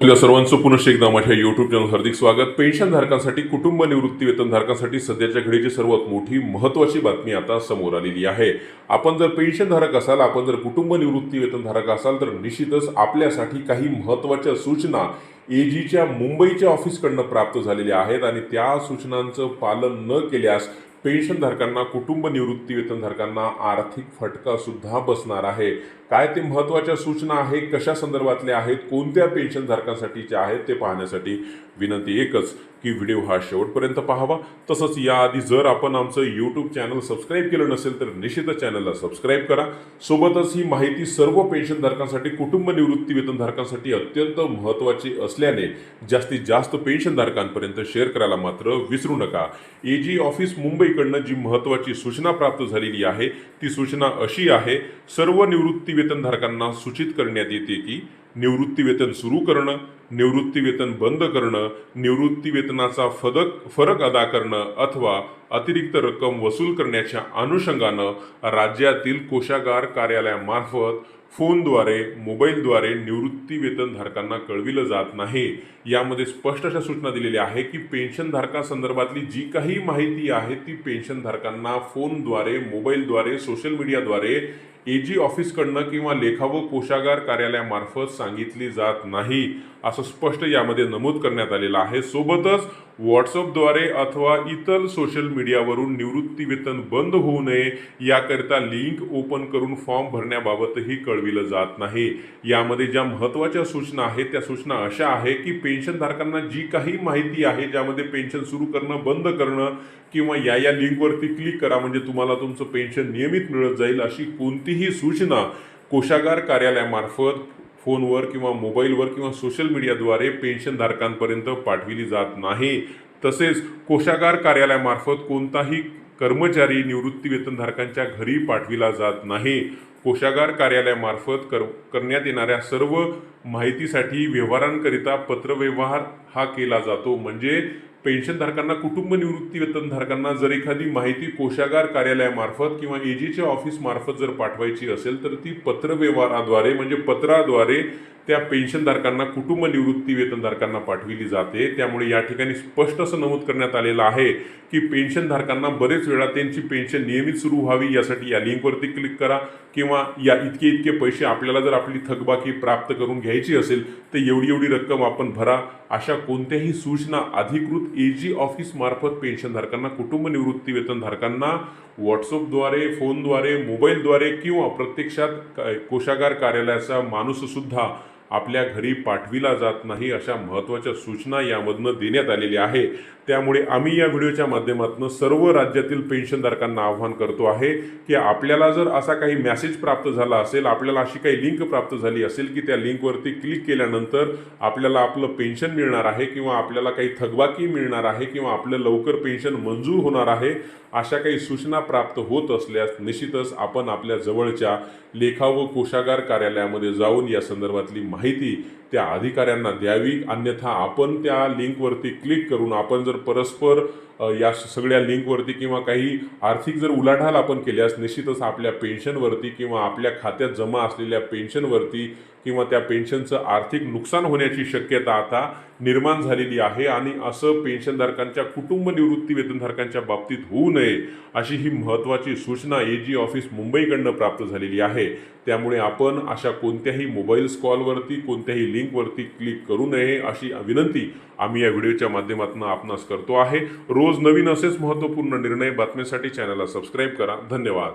आपल्या सर्वांचं पुनश्च एकदा माझ्या युट्यूब चॅनल हार्दिक स्वागत. पेन्शन धारकांसाठी कुटुंब निवृत्ती वेतन धारकांसाठी सध्याच्या घडीची सर्वात मोठी महत्वाची बातमी आता समोर आलेली आहे. आपण जर पेन्शन धारक असाल आपण जर कुटुंब निवृत्ती वेतन धारक असाल तर निश्चितच आपल्यासाठी काही महत्त्वाच्या सूचना एजीच्या मुंबईच्या ऑफिसकडनं प्राप्त झालेल्या आहेत आणि त्या सूचनांचं पालन न केल्यास पेन्शनधारकांना कुटुंब निवृत्ती वेतनधारकांना आर्थिक फटका सुद्धा बसणार आहे. काय ते महत्त्वाच्या सूचना आहे कशा संदर्भातल्या आहेत कोणत्या पेन्शनधारकांसाठीच्या आहेत ते पाहण्यासाठी विनंती एकच की व्हिडिओ हा शेवटपर्यंत पाहावा. तसंच याआधी जर आपण आमचं यूट्यूब चॅनल सबस्क्राईब केलं नसेल तर निश्चितच चॅनलला सबस्क्राईब करा. सोबतच ही माहिती सर्व पेन्शनधारकांसाठी कुटुंब निवृत्ती वेतनधारकांसाठी अत्यंत महत्त्वाची असल्याने जास्तीत जास्त पेन्शनधारकांपर्यंत शेअर करायला मात्र विसरू नका. ए जी ऑफिस मुंबईकडनं जी महत्त्वाची सूचना प्राप्त झालेली आहे ती सूचना अशी आहे सर्व निवृत्ती वेतनधारकांना सूचित करण्यात येते की निवृत्ती वेतन सुरू करणं निवृत्ती वेतन बंद करणं निवृत्ती वेतनाचा फदक फरक अदा करणं अथवा अतिरिक्त रक्कम वसूल करण्याच्या अनुषंगानं राज्यातील कोशागार कार्यालयामार्फत फोनद्वारे मोबाईलद्वारे निवृत्ती वेतनधारकांना कळविलं जात नाही. यामध्ये स्पष्ट अशा सूचना दिलेल्या आहे की पेन्शनधारकासंदर्भातली जी काही माहिती आहे ती पेन्शनधारकांना फोनद्वारे मोबाईलद्वारे सोशल मीडियाद्वारे ए जी ऑफिसकडनं किंवा लेखा व कोशागार कार्यालयामार्फत सांगितली जात नाही असं स्पष्ट यामध्ये नमूद करण्यात आलेलं आहे. सोबतच व्हॉट्सअपद्वारे अथवा इतर सोशल मीडियावरून निवृत्ती वेतन बंद होऊ नये याकरिता लिंक ओपन करून फॉर्म भरण्याबाबतही कळविलं जात नाही. यामध्ये ज्या महत्त्वाच्या सूचना आहेत त्या सूचना अशा आहे की पेन्शनधारकांना जी काही माहिती आहे ज्यामध्ये पेन्शन सुरू करणं बंद करणं किंवा या या लिंकवरती क्लिक करा म्हणजे तुम्हाला तुमचं पेन्शन नियमित मिळत जाईल अशी कोणतीही सूचना कोशागार कार्यालयामार्फत फोनवर किंवा मोबाईलवर किंवा सोशल मीडियाद्वारे पेन्शनधारकांपर्यंत पाठविली जात नाही. तसेच कोशागार कार्यालयामार्फत कोणताही कर्मचारी निवृत्तीवेतनधारकांच्या घरी पाठविला जात नाही. कोशागार कार्यालयामार्फत कर करण्यात येणाऱ्या सर्व माहितीसाठी व्यवहारांकरिता पत्रव्यवहार हा केला जातो. म्हणजे पेन्शनधारकांना कुटुंब निवृत्ती वेतनधारकांना जर एखादी माहिती कोशागार कार्यालयामार्फत किंवा एजीच्या ऑफिस मार्फत जर पाठवायची असेल तर ती पत्रव्यवहाराद्वारे म्हणजे पत्राद्वारे त्या पेन्शनधारकांना कुटुंब निवृत्ती वेतनधारकांना पाठविली जाते. त्यामुळे या ठिकाणी स्पष्ट असं नमूद करण्यात आलेलं आहे की पेन्शनधारकांना बरेच वेळा त्यांची पेन्शन नियमित सुरू व्हावी यासाठी या लिंकवरती क्लिक करा किंवा या इतके इतके पैसे आपल्याला जर आपली थकबाकी प्राप्त करून घ्यायची असेल तर एवढी एवढी रक्कम आपण भरा. अशा कोणत्याही सूचना अधिकृत ए जी ऑफिसमार्फत पेन्शनधारकांना कुटुंब निवृत्ती वेतनधारकांना व्हॉट्सअपद्वारे फोनद्वारे मोबाईलद्वारे किंवा प्रत्यक्षात कोषागार कोशागार कार्यालयाचा माणूससुद्धा आपल्या घरी पाठविला जात नाही अशा महत्त्वाच्या सूचना यामधनं देण्यात आलेल्या आहे. त्यामुळे आम्ही या व्हिडिओच्या माध्यमातून सर्व राज्यातील पेन्शनधारकांना आव्हान करतो आहे की आपल्याला जर असा काही मेसेज प्राप्त झाला असेल आपल्याला अशी काही लिंक प्राप्त झाली असेल की त्या लिंकवरती क्लिक केल्यानंतर आपल्याला आपलं पेन्शन मिळणार आहे किंवा आपल्याला काही थकबाकी मिळणार आहे किंवा आपलं लवकर पेन्शन मंजूर होणार आहे अशा काही सूचना प्राप्त होत असल्यास निश्चितच आपण आपल्या जवळच्या लेखा व कोशागार कार्यालयामध्ये जाऊन या संदर्भातली माहिती माहिती त्या अधिकाऱ्यांना द्यावी अन्यथा आपण त्या लिंकवरती क्लिक करून आपण जर परस्पर या सगळ्या लिंकवरती किंवा काही आर्थिक जर उलाढाल आपण केल्यास निश्चितच आपल्या पेन्शनवरती किंवा आपल्या खात्यात जमा असलेल्या पेन्शनवरती किंवा त्या पेन्शनचं आर्थिक नुकसान होण्याची शक्यता आता निर्माण झालेली आहे आणि असं पेन्शनधारकांच्या कुटुंब निवृत्ती वेतनधारकांच्या बाबतीत होऊ नये अशी ही महत्त्वाची सूचना ए जी ऑफिस मुंबईकडनं प्राप्त झालेली आहे. त्यामुळे आपण अशा कोणत्याही मोबाईल्स कॉलवरती कोणत्याही लिंकवरती क्लिक करू नये अशी विनंती आम्ही या व्हिडिओच्या माध्यमातून आपणास करतो आहे. रोज नवीन असेच महत्त्वपूर्ण निर्णय बातम्यांसाठी चॅनलला सबस्क्राईब करा. धन्यवाद.